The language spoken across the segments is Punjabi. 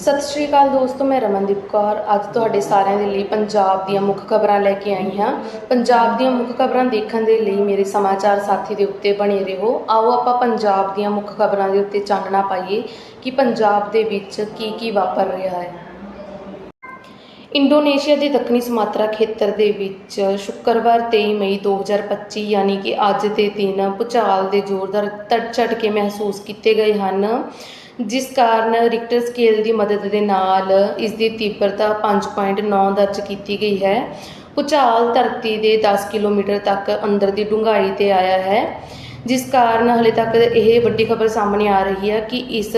ਸਤਿ ਸ਼੍ਰੀ ਅਕਾਲ ਦੋਸਤੋ, ਮੈਂ ਰਮਨਦੀਪ ਕੌਰ। ਅੱਜ ਤੁਹਾਡੇ ਸਾਰਿਆਂ ਦੇ ਲਈ ਪੰਜਾਬ ਦੀਆਂ ਮੁੱਖ ਖਬਰਾਂ ਲੈ ਕੇ ਆਈ ਹਾਂ। ਪੰਜਾਬ ਦੀਆਂ ਮੁੱਖ ਖਬਰਾਂ ਦੇਖਣ ਦੇ ਲਈ ਮੇਰੇ ਸਮਾਚਾਰ ਸਾਥੀ ਦੇ ਉੱਤੇ ਬਣੇ ਰਹੋ। ਆਓ ਆਪਾਂ ਪੰਜਾਬ ਦੀਆਂ ਮੁੱਖ ਖਬਰਾਂ ਦੇ ਉੱਤੇ ਚਾਨਣਾ ਪਾਈਏ ਕਿ ਪੰਜਾਬ ਦੇ ਵਿੱਚ ਕੀ ਕੀ ਵਾਪਰ ਰਿਹਾ ਹੈ। ਇੰਡੋਨੇਸ਼ੀਆ ਦੇ ਦੱਖਣੀ ਸੁਮਾਤਰਾ ਖੇਤਰ ਦੇ ਵਿੱਚ ਸ਼ੁੱਕਰਵਾਰ 23 ਮਈ 2025 ਯਾਨੀ ਕਿ ਅੱਜ ਦੇ ਦਿਨ ਭੂਚਾਲ ਦੇ ਜ਼ੋਰਦਾਰ ਧ- ਝਟਕੇ ਮਹਿਸੂਸ ਕੀਤੇ ਗਏ ਹਨ, ਜਿਸ ਕਾਰਨ ਰਿਕਟਰ ਸਕੇਲ ਦੀ ਮਦਦ ਦੇ ਨਾਲ ਇਸ ਦੀ ਤੀਬਰਤਾ 5.9 ਦਰਜ ਕੀਤੀ ਗਈ ਹੈ। ਭੂਚਾਲ ਧਰਤੀ ਦੇ 10 ਕਿਲੋਮੀਟਰ ਤੱਕ ਅੰਦਰ ਦੀ ਡੂੰਘਾਈ ਤੇ ਆਇਆ ਹੈ। ਜਿਸ ਕਾਰਨ ਹਲੇ ਤੱਕ ਇਹ ਵੱਡੀ ਖਬਰ ਸਾਹਮਣੇ ਆ ਰਹੀ ਹੈ ਕਿ ਇਸ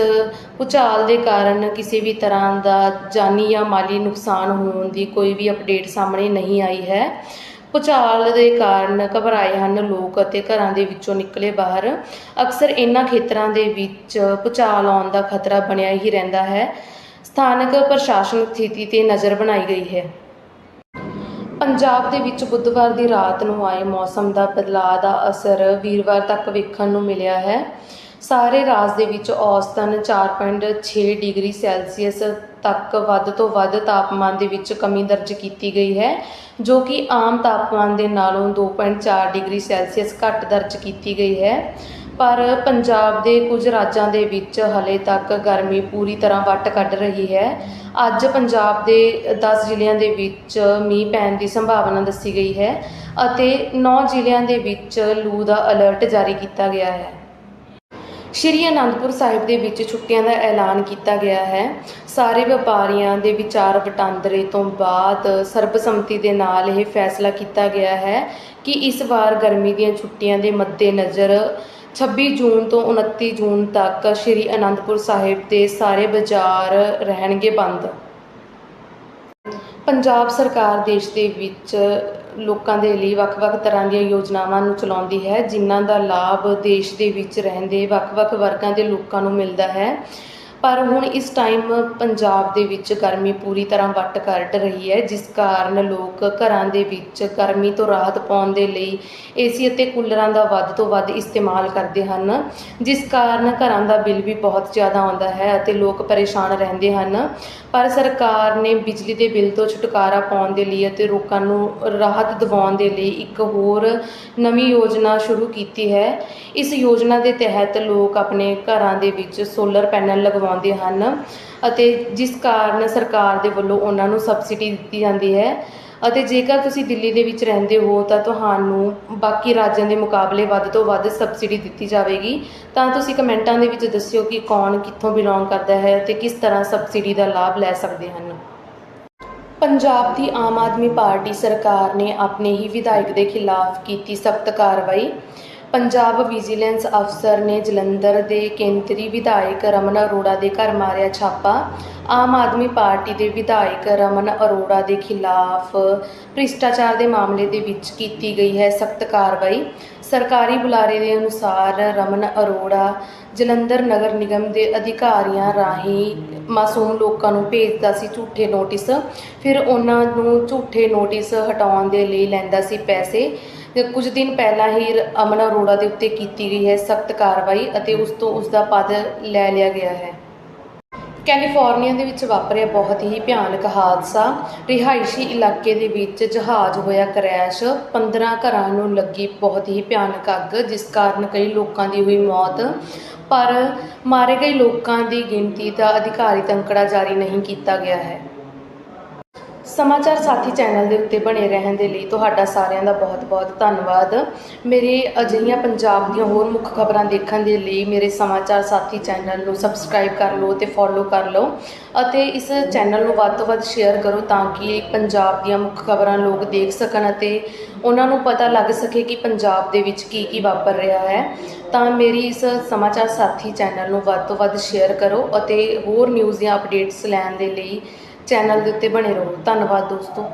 ਭੂਚਾਲ ਦੇ ਕਾਰਨ ਕਿਸੇ ਵੀ ਤਰ੍ਹਾਂ ਦਾ ਜਾਨੀ ਜਾਂ ਮਾਲੀ ਨੁਕਸਾਨ ਹੋਣ ਦੀ ਕੋਈ ਵੀ ਅਪਡੇਟ ਸਾਹਮਣੇ ਨਹੀਂ ਆਈ ਹੈ। ਭੂਚਾਲ ਦੇ ਕਾਰਨ ਘਬਰਾਏ ਹਨ ਲੋਕ ਅਤੇ ਘਰਾਂ ਦੇ ਵਿੱਚੋਂ ਨਿਕਲੇ ਬਾਹਰ। ਅਕਸਰ ਇਹਨਾਂ ਖੇਤਰਾਂ ਦੇ ਵਿੱਚ ਭੂਚਾਲ ਆਉਣ ਦਾ ਖਤਰਾ ਬਣਿਆ ਹੀ ਰਹਿੰਦਾ ਹੈ। ਸਥਾਨਕ ਪ੍ਰਸ਼ਾਸਨ ਸਥਿਤੀ ਤੇ ਨਜ਼ਰ ਬਣਾਈ ਗਈ ਹੈ। ਪੰਜਾਬ ਦੇ ਵਿੱਚ ਬੁੱਧਵਾਰ ਦੀ ਰਾਤ ਨੂੰ ਆਏ ਮੌਸਮ ਦਾ ਬਦਲਾਅ ਦਾ ਅਸਰ ਵੀਰਵਾਰ ਤੱਕ ਵੇਖਣ ਨੂੰ ਮਿਲਿਆ ਹੈ। ਸਾਰੇ ਰਾਜ ਦੇ ਵਿੱਚ ਔਸਤਨ 4.6 ਡਿਗਰੀ ਸੈਲਸੀਅਸ ਤੱਕ ਵੱਧ ਤੋਂ ਵੱਧ ਤਾਪਮਾਨ ਦੇ ਵਿੱਚ ਕਮੀ ਦਰਜ ਕੀਤੀ ਗਈ ਹੈ, ਜੋ ਕਿ ਆਮ ਤਾਪਮਾਨ ਦੇ ਨਾਲੋਂ 2.4 ਡਿਗਰੀ ਸੈਲਸੀਅਸ ਘੱਟ ਦਰਜ ਕੀਤੀ ਗਈ ਹੈ। ਪਰ ਪੰਜਾਬ ਦੇ ਕੁਝ ਰਾਜਾਂ ਦੇ ਵਿੱਚ ਹਾਲੇ ਤੱਕ ਗਰਮੀ ਪੂਰੀ ਤਰ੍ਹਾਂ ਵੱਟ ਕੱਢ ਰਹੀ ਹੈ। ਅੱਜ ਪੰਜਾਬ ਦੇ 10 ਜ਼ਿਲ੍ਹਿਆਂ ਦੇ ਵਿੱਚ ਮੀਂਹ ਪੈਣ ਦੀ ਸੰਭਾਵਨਾ ਦੱਸੀ ਗਈ ਹੈ ਅਤੇ 9 ਜ਼ਿਲ੍ਹਿਆਂ ਦੇ ਵਿੱਚ ਲੂ ਦਾ ਅਲਰਟ ਜਾਰੀ ਕੀਤਾ ਗਿਆ ਹੈ। ਸ਼੍ਰੀ ਅਨੰਦਪੁਰ ਸਾਹਿਬ ਦੇ ਵਿੱਚ ਛੁੱਟੀਆਂ ਦਾ ਐਲਾਨ ਕੀਤਾ ਗਿਆ ਹੈ। ਸਾਰੇ ਵਪਾਰੀਆਂ ਦੇ ਵਿਚਾਰ ਵਟਾਂਦਰੇ ਤੋਂ ਬਾਅਦ ਸਰਬਸੰਮਤੀ ਦੇ ਨਾਲ ਇਹ ਫੈਸਲਾ ਕੀਤਾ ਗਿਆ ਹੈ ਕਿ ਇਸ ਵਾਰ ਗਰਮੀ ਦੀਆਂ ਛੁੱਟੀਆਂ ਦੇ ਮੱਦੇਨਜ਼ਰ 26 ਜੂਨ ਤੋਂ 29 ਜੂਨ ਤੱਕ ਸ਼੍ਰੀ ਅਨੰਦਪੁਰ ਸਾਹਿਬ ਦੇ ਸਾਰੇ ਬਾਜ਼ਾਰ ਰਹਿਣਗੇ ਬੰਦ। ਪੰਜਾਬ ਸਰਕਾਰ ਦੇਸ਼ ਦੇ ਵਿੱਚ ਲੋਕਾਂ ਦੇ ਲਈ ਵੱਖ-ਵੱਖ ਤਰ੍ਹਾਂ ਦੀਆਂ ਯੋਜਨਾਵਾਂ ਨੂੰ ਚਲਾਉਂਦੀ ਹੈ, ਜਿਨ੍ਹਾਂ ਦਾ ਲਾਭ ਦੇਸ਼ ਦੇ ਵਿੱਚ ਰਹਿੰਦੇ ਵੱਖ-ਵੱਖ ਵਰਗਾਂ ਦੇ ਲੋਕਾਂ ਨੂੰ ਮਿਲਦਾ ਹੈ। ਪਰ ਹੁਣ ਇਸ ਟਾਈਮ ਪੰਜਾਬ ਦੇ ਵਿੱਚ ਗਰਮੀ ਪੂਰੀ ਤਰ੍ਹਾਂ ਵੱਟ ਕੱਢ ਰਹੀ ਹੈ, ਜਿਸ ਕਾਰਨ ਲੋਕ ਘਰਾਂ ਦੇ ਵਿੱਚ ਗਰਮੀ ਤੋਂ ਰਾਹਤ ਪਾਉਣ ਦੇ ਲਈ ਏਸੀ ਅਤੇ ਕੂਲਰਾਂ ਦਾ ਵੱਧ ਤੋਂ ਵੱਧ ਇਸਤੇਮਾਲ ਕਰਦੇ ਹਨ, ਜਿਸ ਕਾਰਨ ਘਰਾਂ ਦਾ ਬਿੱਲ ਵੀ ਬਹੁਤ ਜ਼ਿਆਦਾ ਆਉਂਦਾ ਹੈ ਅਤੇ ਲੋਕ ਪਰੇਸ਼ਾਨ ਰਹਿੰਦੇ ਹਨ। ਪਰ ਸਰਕਾਰ ਨੇ ਬਿਜਲੀ ਦੇ ਬਿੱਲ ਤੋਂ ਛੁਟਕਾਰਾ ਪਾਉਣ ਦੇ ਲਈ ਅਤੇ ਲੋਕਾਂ ਨੂੰ ਰਾਹਤ ਦਿਵਾਉਣ ਦੇ ਲਈ ਇੱਕ ਹੋਰ ਨਵੀਂ ਯੋਜਨਾ ਸ਼ੁਰੂ ਕੀਤੀ ਹੈ। ਇਸ ਯੋਜਨਾ ਦੇ ਤਹਿਤ ਲੋਕ ਆਪਣੇ ਘਰਾਂ ਦੇ ਵਿੱਚ ਸੋਲਰ ਪੈਨਲ ਲਗਵਾ ਲਗਵਾਉਂਦੇ ਹਨ ਅਤੇ ਜਿਸ ਕਾਰਨ ਸਰਕਾਰ ਦੇ ਵੱਲੋਂ ਉਹਨਾਂ ਨੂੰ ਸਬਸਿਡੀ ਦਿੱਤੀ ਜਾਂਦੀ ਹੈ ਅਤੇ ਜੇਕਰ ਤੁਸੀਂ ਦਿੱਲੀ ਦੇ ਵਿੱਚ ਰਹਿੰਦੇ ਹੋ ਤਾਂ ਤੁਹਾਨੂੰ ਬਾਕੀ ਰਾਜਾਂ ਦੇ ਮੁਕਾਬਲੇ ਵੱਧ ਤੋਂ ਵੱਧ ਸਬਸਿਡੀ ਦਿੱਤੀ ਜਾਵੇਗੀ। ਤਾਂ ਤੁਸੀਂ ਕਮੈਂਟਾਂ ਦੇ ਵਿੱਚ ਦੱਸਿਓ ਕਿ ਕੌਣ ਕਿੱਥੋਂ ਬਿਲੋਂਗ ਕਰਦਾ ਹੈ ਅਤੇ ਕਿਸ ਤਰ੍ਹਾਂ ਸਬਸਿਡੀ ਦਾ ਲਾਭ ਲੈ ਸਕਦੇ ਹਨ। ਪੰਜਾਬ ਦੀ ਆਮ ਆਦਮੀ ਪਾਰਟੀ ਸਰਕਾਰ ਨੇ ਆਪਣੇ ਹੀ ਵਿਧਾਇਕ ਦੇ ਖਿਲਾਫ ਕੀਤੀ ਸਖਤ ਕਾਰਵਾਈ। ਪੰਜਾਬ ਵਿਜੀਲੈਂਸ ਅਫਸਰ ਨੇ ਜਲੰਧਰ ਦੇ ਕੇਂਦਰੀ ਵਿਧਾਇਕ ਰਮਨ ਅਰੋੜਾ ਦੇ ਘਰ ਮਾਰਿਆ ਛਾਪਾ। ਆਮ ਆਦਮੀ ਪਾਰਟੀ ਦੇ ਵਿਧਾਇਕ ਰਮਨ ਅਰੋੜਾ ਦੇ ਖਿਲਾਫ ਭ੍ਰਿਸ਼ਟਾਚਾਰ ਦੇ ਮਾਮਲੇ ਦੇ ਵਿੱਚ ਕੀਤੀ ਗਈ ਹੈ ਸਖਤ ਕਾਰਵਾਈ। ਸਰਕਾਰੀ ਬੁਲਾਰੇ ਦੇ ਅਨੁਸਾਰ ਰਮਨ ਅਰੋੜਾ ਜਲੰਧਰ ਨਗਰ ਨਿਗਮ ਦੇ ਅਧਿਕਾਰੀਆਂ ਰਾਹੀਂ ਮਾਸੂਮ ਲੋਕਾਂ ਨੂੰ ਭੇਜਦਾ ਸੀ ਝੂਠੇ ਨੋਟਿਸ। ਫਿਰ ਉਹਨਾਂ ਨੂੰ ਝੂਠੇ ਨੋਟਿਸ ਹਟਾਉਣ ਦੇ ਲਈ ਲੈਂਦਾ ਸੀ ਪੈਸੇ। ਕੁਝ ਦਿਨ ਪਹਿਲਾਂ ਹੀ ਰ- ਅਮਨ ਅਰੋੜਾ ਦੇ ਉੱਤੇ ਕੀਤੀ ਗਈ ਹੈ ਸਖਤ ਕਾਰਵਾਈ ਅਤੇ ਉਸ ਤੋਂ ਉਸ ਦਾ ਪਦ ਲੈ ਲਿਆ ਗਿਆ ਹੈ। ਕੈਲੀਫੋਰਨੀਆ ਦੇ ਵਿੱਚ ਵਾਪਰਿਆ ਬਹੁਤ ਹੀ ਭਿਆਨਕ ਹਾਦਸਾ। ਰਿਹਾਇਸ਼ੀ ਇਲਾਕੇ ਦੇ ਵਿੱਚ ਜਹਾਜ਼ ਹੋਇਆ ਕਰੈਸ਼। 15 ਘਰਾਂ ਨੂੰ ਲੱਗੀ ਬਹੁਤ ਹੀ ਭਿਆਨਕ ਅੱਗ, ਜਿਸ ਕਾਰਨ ਕਈ ਲੋਕਾਂ ਦੀ ਹੋਈ ਮੌਤ। ਪਰ ਮਾਰੇ ਗਏ ਲੋਕਾਂ ਦੀ ਗਿਣਤੀ ਦਾ ਅਧਿਕਾਰਿਤ ਅੰਕੜਾ ਜਾਰੀ ਨਹੀਂ ਕੀਤਾ ਗਿਆ ਹੈ। ਸਮਾਚਾਰ ਸਾਥੀ ਚੈਨਲ ਦੇ ਉੱਤੇ ਬਣੇ ਰਹਿਣ ਦੇ ਲਈ ਤੁਹਾਡਾ ਸਾਰਿਆਂ ਦਾ ਬਹੁਤ-ਬਹੁਤ ਧੰਨਵਾਦ। ਮੇਰੇ ਅਜਿਹੀਆਂ ਪੰਜਾਬ ਦੀਆਂ ਹੋਰ ਮੁੱਖ ਖਬਰਾਂ ਦੇਖਣ ਦੇ ਲਈ ਮੇਰੇ ਸਮਾਚਾਰ ਸਾਥੀ ਚੈਨਲ ਨੂੰ ਸਬਸਕ੍ਰਾਈਬ ਕਰ ਲਓ ਤੇ ਫੋਲੋ ਕਰ ਲਓ ਅਤੇ ਇਸ ਚੈਨਲ ਨੂੰ ਵੱਧ ਤੋਂ ਵੱਧ ਸ਼ੇਅਰ ਕਰੋ ਤਾਂ ਕਿ ਪੰਜਾਬ ਦੀਆਂ ਮੁੱਖ ਖਬਰਾਂ ਲੋਕ ਦੇਖ ਸਕਣ ਅਤੇ ਉਹਨਾਂ ਨੂੰ ਪਤਾ ਲੱਗ ਸਕੇ ਕਿ ਪੰਜਾਬ ਦੇ ਵਿੱਚ ਕੀ ਕੀ ਵਾਪਰ ਰਿਹਾ ਹੈ। ਤਾਂ ਮੇਰੀ ਇਸ ਸਮਾਚਾਰ ਸਾਥੀ ਚੈਨਲ ਨੂੰ ਵੱਧ ਤੋਂ ਵੱਧ ਸ਼ੇਅਰ ਕਰੋ ਅਤੇ ਹੋਰ ਨਿਊਜ਼ ਦੀਆਂ ਅਪਡੇਟਸ ਲੈਣ ਦੇ ਲਈ ਚੈਨਲ ਦੇ ਉੱਤੇ ਬਣੇ ਰਹੋ। ਧੰਨਵਾਦ ਦੋਸਤੋ।